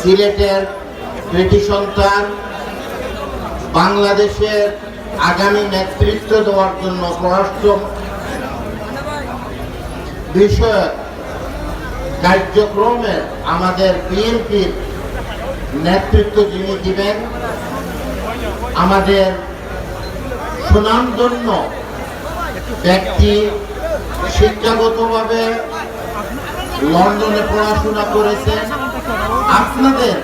সিলেটের কৃতি সন্তান বাংলাদেশের আগামী নেতৃত্ব দেওয়ার জন্য পররাষ্ট্র বিষয়ক কার্যক্রমে আমাদের বিএনপির নেতৃত্ব যিনি দিবেন, আমাদের সুনামধন্য ব্যক্তি শিক্ষাগতভাবে লন্ডনে পড়াশোনা করেছেন। আপনাদের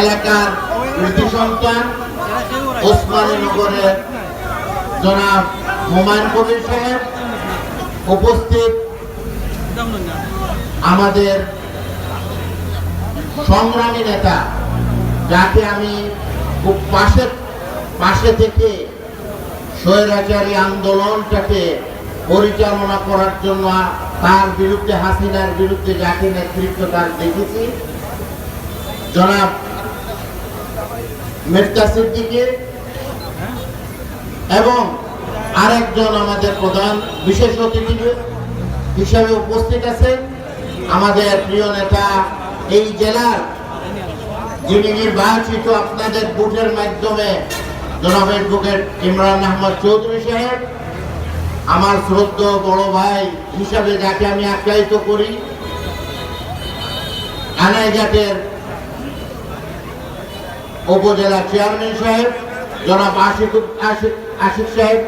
এলাকার কৃতি সন্তান ওসমানীনগরের জনাব হুমায়ুন কবির সাহেব উপস্থিত। আমাদের সংগ্রামী নেতা, যাকে আমি খুব পাশে পাশে থেকে স্বৈরাচারী আন্দোলনটাকে পরিচালনা করার জন্য তার বিরুদ্ধে হাসিনার বিরুদ্ধে যাকে নেতৃত্ব তার দেখেছি। জনাব মির্জা সিদ্দিকের এবং আরেকজন আমাদের প্রধান বিশেষ অতিথি হিসাবে উপস্থিত আছেন আমাদের প্রিয় নেতা এই জেলার যিনি নির্বাচিত আপনাদের বুথের মাধ্যমে জনাব অ্যাডভোকেট ইমরান আহমদ চৌধুরী সাহেব আমার শ্রদ্ধ বড় ভাই হিসাবে যাকে আমি আখ্যায়িত করি আনাইঘাটের উপজেলা চেয়ারম্যান সাহেব, জনাব আশিক আশিক সাহেব,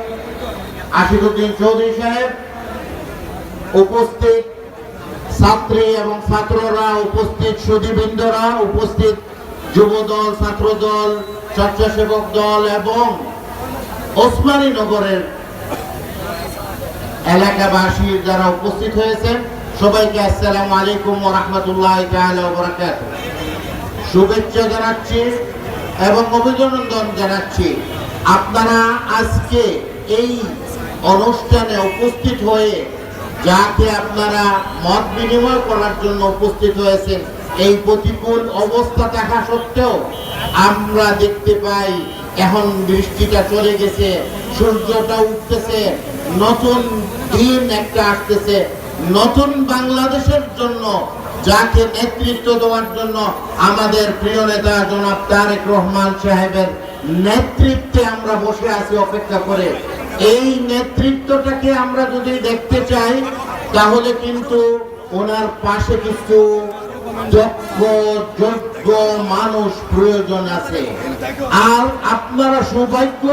আশিকুদ্দিন চৌধুরী সাহেব, উপস্থিত ছাত্রী এবং ছাত্ররা, উপস্থিত সুদীবৃন্দরা উপস্থিত যুব দল ছাত্র দল স্বেচ্ছাসেবক দল এবং ওসমানী নগরের এলাকাবাসী যারা উপস্থিত হয়েছেন, সবাইকে আসসালামু আলাইকুম রাহমাতুল্লাহ তাআলা শুভেচ্ছা জানাচ্ছি এবং অভিনন্দন জানাচ্ছি। আপনারা আজকে এই অনুষ্ঠানে উপস্থিত হয়ে, যাকে আপনারা মত বিনিময় করার জন্য উপস্থিত হয়েছেন, এই প্রতিকূল অবস্থা থাকা সত্ত্বেও আমরা দেখতে পাই এখন বৃষ্টিটা চলে গেছে, সূর্যটা উঠতেছে, নতুন দিন একটা আসতেছে। নতুন বাংলাদেশের জন্য, যাকে নেতৃত্ব দেওয়ার জন্য আমাদের প্রিয় নেতা জনাব তারেক রহমান সাহেবের নেতৃত্বে আমরা বসে আছি অপেক্ষা করে। এই নেতৃত্বটাকে আমরা যদি দেখতে চাই, তাহলে কিন্তু ওনার পাশে কিছু দক্ষ যোগ্য মানুষ প্রয়োজন আছে। আর আপনারা সৌভাগ্য,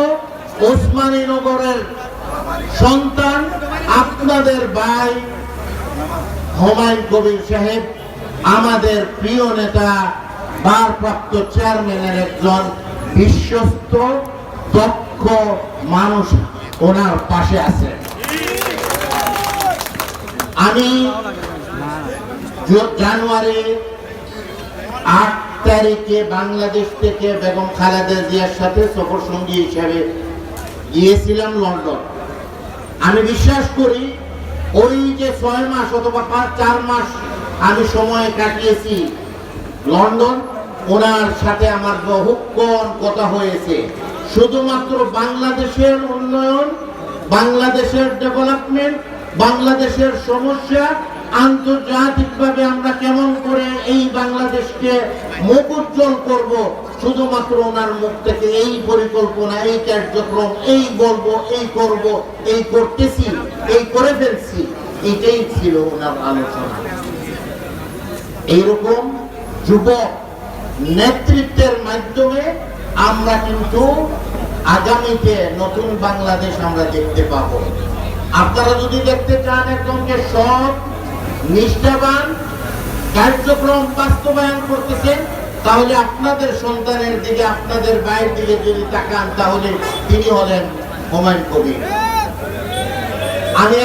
ওসমানী নগরের সন্তান, আপনাদের ভাই হুমায়ুন কবির সাহেব, আমাদের প্রিয় নেতা, ভারপ্রাপ্ত চেয়ারম্যানের একজন বিশ্বস্ত, দক্ষ মানুষ ওনার পাশে আছে আমি জানুয়ারি আট তারিখে বাংলাদেশ থেকে বেগম খালেদা জিয়ার সাথে সফর সঙ্গী হিসাবে গিয়েছিলাম লন্ডন। আমি বিশ্বাস করি, ওই যে ছয় মাস অথবা পাঁচ, চার মাস আমি সময় কাটিয়েছি লন্ডন, ওনার সাথে আমার বহুক্ষণ কথা হয়েছে। শুধুমাত্র বাংলাদেশের উন্নয়ন, বাংলাদেশের ডেভেলপমেন্ট, বাংলাদেশের সমস্যা, আন্তর্জাতিকভাবে আমরা কেমন করে এই বাংলাদেশকে উজ্জ্বল করব, শুধুমাত্র ওনার মুখ থেকে এই পরিকল্পনা, এই কার্যক্রম, এই বলব, এই করব, এই করতেছি, এই করে ফেলছি, এটাই ছিল ওনার আলোচনা। এইরকম যুবক নেতৃত্বের মাধ্যমে আমরা কিন্তু আগামীতে নতুন বাংলাদেশ আমরা দেখতে পাব। আপনারা যদি দেখতে চান একজনকে সৎ, নিষ্ঠাবান, কার্যক্রম বাস্তবায়ন করতেছেন তাহলে আপনাদের সন্তানের দিকে, আপনাদের বাইর দিকে যদি তাকান, তাহলে তিনি হলেন হুমায়ুন কবির। আমি